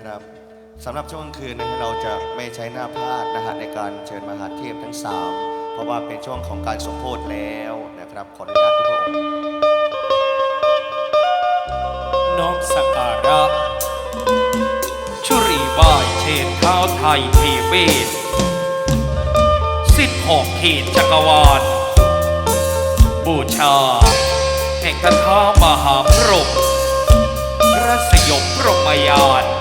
ครับสำหรับช่วงกลางคืนนะฮะเราจะไม่ใช้หน้าพาดนะฮะในการเชิญมหาเทพทั้งสามเพราะว่าเป็นช่วงของการสมโพธิแล้วนะครับ ขออนุญาตทุกพระองค์น้อมสักการะ ชุรีบายเชนเท้าไทยเทเวศสิ้นหอกเขตจักรวาล บูชา แห่งคาถามหาพรหมพระสยบพรหมยาน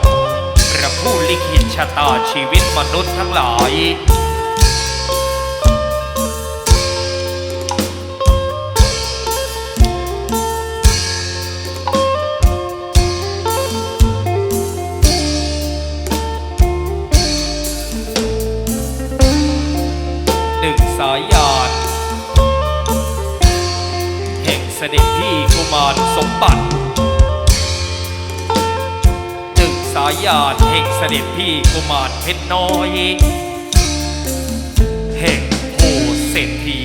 ผู้ลิขิตชะตาชีวิตมนุษย์ทั้งหลายหนึ่งสายยานแห่งเสด็จพี่กุมารสมบัติ ยยานแห่งเสด็จพี่กุมารเพชรน้อยแห่งโพเศรษฐี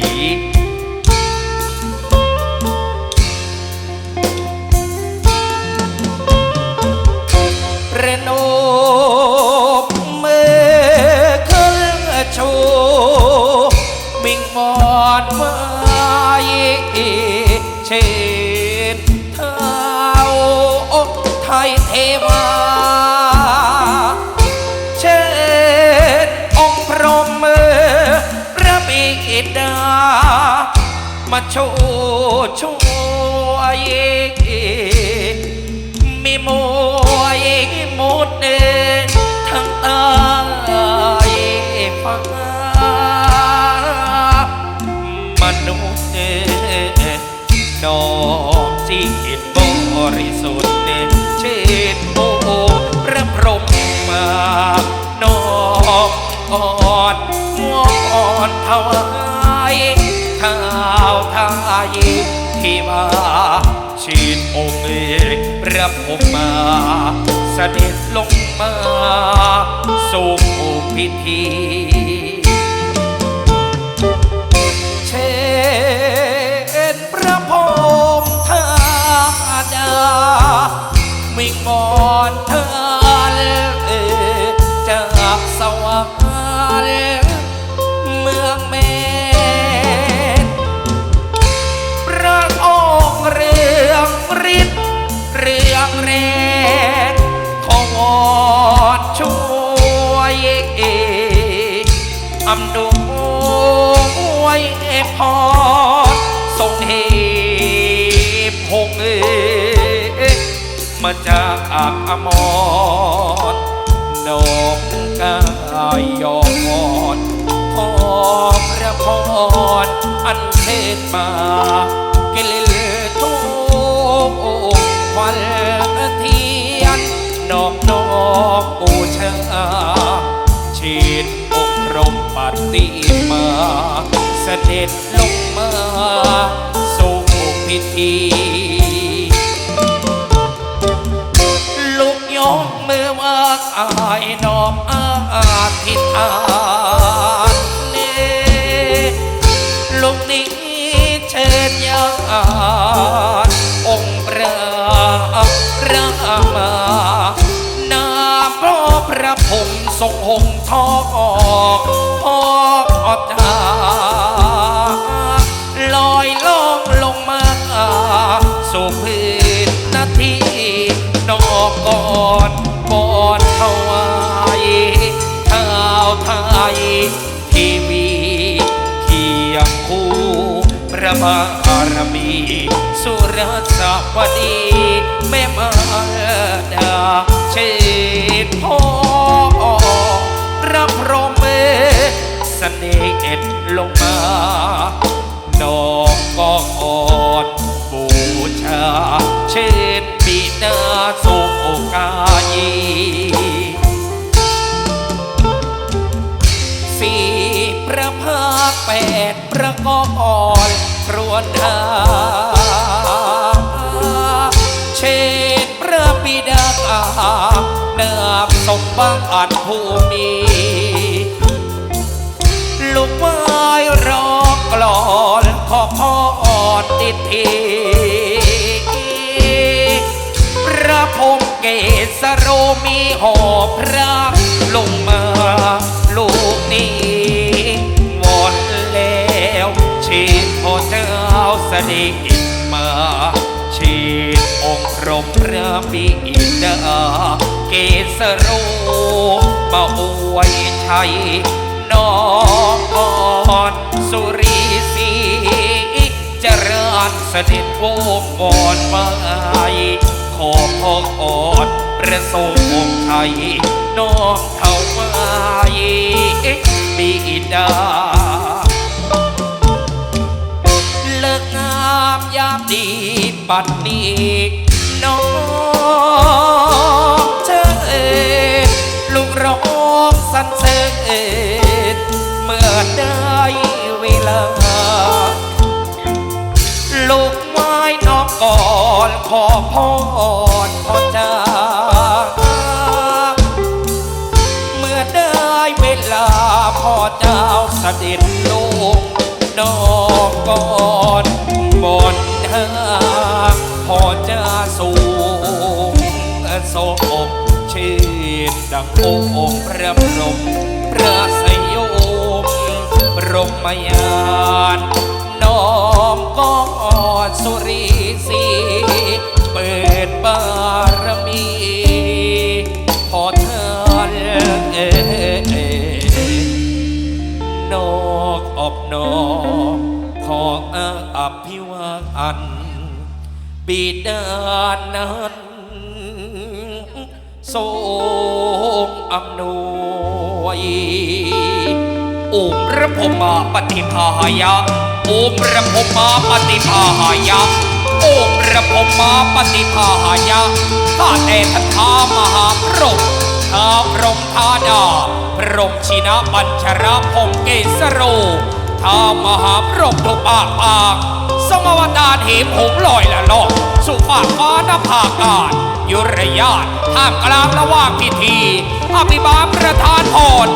เระนมมือขึ้นโชว์มิงมอนไว้เช ชว์ช่วยมีมวยมุดเนทั้งตายฟ้ามนุษย์นองจิตบริสุทธิ์เช่นโอพระพรหมมาน้องอ่อนงอนถวายข้า ทายที่มาชีดองค์เอกพระพรหมมาเสด็จลงมาสู่พิธีเชิญพระพรหมธาดามิงมอนเธอ อำนวยพรทรงเหตุพงเอมาจากอักอมรนกกายยอมขอพระพรอันเทศมาเกลลทุกวันเทียนนอบน้อมบูชาชีดอกรม ปฏิมาเสด็จลงมาสู่พิธีลูกยกมือว่าอายนอมอาทิษฐา พระพงศ์ทรงหงทองออกออกตาลอยล่องลงมาสู่พื้นนาทีนอกก่อนก่อนถวายข้าวไทยทีวีเคียงคู่พระบารมี สุรสวดีแม่มาดาเชิดพ่อพ ระพรหมเสน่ห์ลงมาน้องก็อ่อนบูชา เชิญบิดาสุกายีสี่พระภาคแปดประกอบอ่อนครวนหาเชิญพระบิดากาเนิบสมบังอันภูมี ลูกไม้รอกลอนขอพรติดทีพระพรหมเกศโรมีขอพระลงมาลูกนี้วอนแล้วชีดพอเจ้าเสด็จมาชีดองค์รมพระบิดาเกศรูมาอวยชัย น้องอ่อนสุรีสีเจริญเสด็จวงวอนไม้ขอพออ่อนประสงค์องไทยน้อมเท่าไม้บิดาเลิกงามยามดีบัดนี้น้องเจอลูกร้องสรรเสริญ ลูกไม้น้องก่อนขอพรพอจ้าเมื่อได้เวลาพ่อเจ้าเสด็จลงนอกก่อนบนทางพ่อจะสูงทรงชื่นดังองค์พระบรมพระสยมบรมยาน สุรีสีเปิดบารมีพอเธอเอ่นอกอบนอกขออภิวาอัน บิดานั้นทรงอำนวย องค์พระพมาปฏิภาหายะองค์พระพมาปฏิภาหายะองค์พระพมาปฏิภาหายะข้าแต่ทัตถามหาพรหมท้าพรหมธาดาพรหมชินะปัญชรพงเกสโรท้ามหาพรหมทุกปากปากทรงอวตารเหมหงลอยละลอกสู่ฟากฟ้านภาอากาศยุรยาตท่ามกลางระว่างพิธี อภิบาลประธานพร